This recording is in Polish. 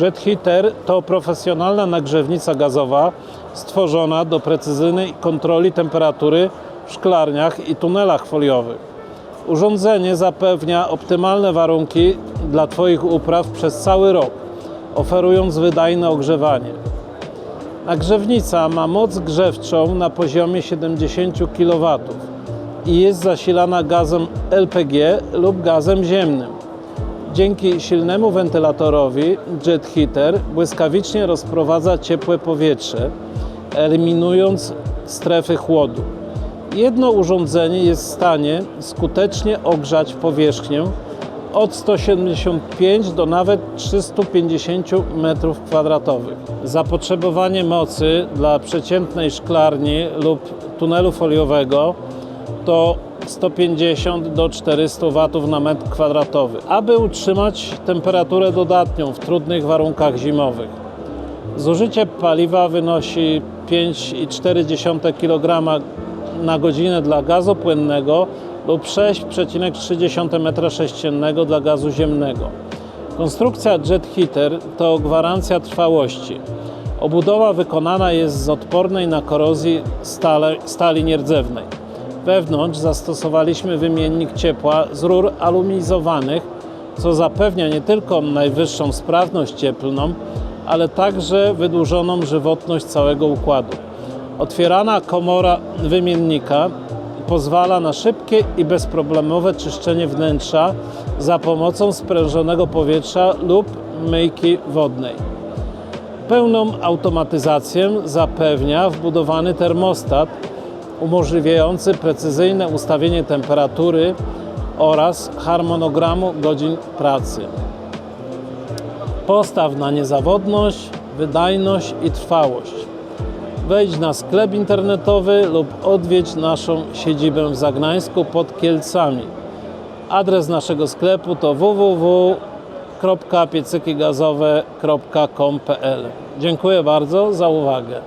Jet Heater to profesjonalna nagrzewnica gazowa stworzona do precyzyjnej kontroli temperatury w szklarniach i tunelach foliowych. Urządzenie zapewnia optymalne warunki dla Twoich upraw przez cały rok, oferując wydajne ogrzewanie. Nagrzewnica ma moc grzewczą na poziomie 70 kW i jest zasilana gazem LPG lub gazem ziemnym. Dzięki silnemu wentylatorowi jet heater błyskawicznie rozprowadza ciepłe powietrze, eliminując strefy chłodu. Jedno urządzenie jest w stanie skutecznie ogrzać powierzchnię od 175 do nawet 350 m2. Zapotrzebowanie mocy dla przeciętnej szklarni lub tunelu foliowego to 150 do 400 W na metr kwadratowy, aby utrzymać temperaturę dodatnią w trudnych warunkach zimowych. Zużycie paliwa wynosi 5,4 kg na godzinę dla gazu płynnego lub 6,3 m3 dla gazu ziemnego. Konstrukcja jet heater to gwarancja trwałości. Obudowa wykonana jest z odpornej na korozję stale, stali nierdzewnej. Wewnątrz zastosowaliśmy wymiennik ciepła z rur alumizowanych, co zapewnia nie tylko najwyższą sprawność cieplną, ale także wydłużoną żywotność całego układu. Otwierana komora wymiennika pozwala na szybkie i bezproblemowe czyszczenie wnętrza za pomocą sprężonego powietrza lub myjki wodnej. Pełną automatyzację zapewnia wbudowany termostat umożliwiający precyzyjne ustawienie temperatury oraz harmonogramu godzin pracy. Postaw na niezawodność, wydajność i trwałość. Wejdź na sklep internetowy lub odwiedź naszą siedzibę w Zagnańsku pod Kielcami. Adres naszego sklepu to www.piecykigazowe.com.pl Dziękuję bardzo za uwagę.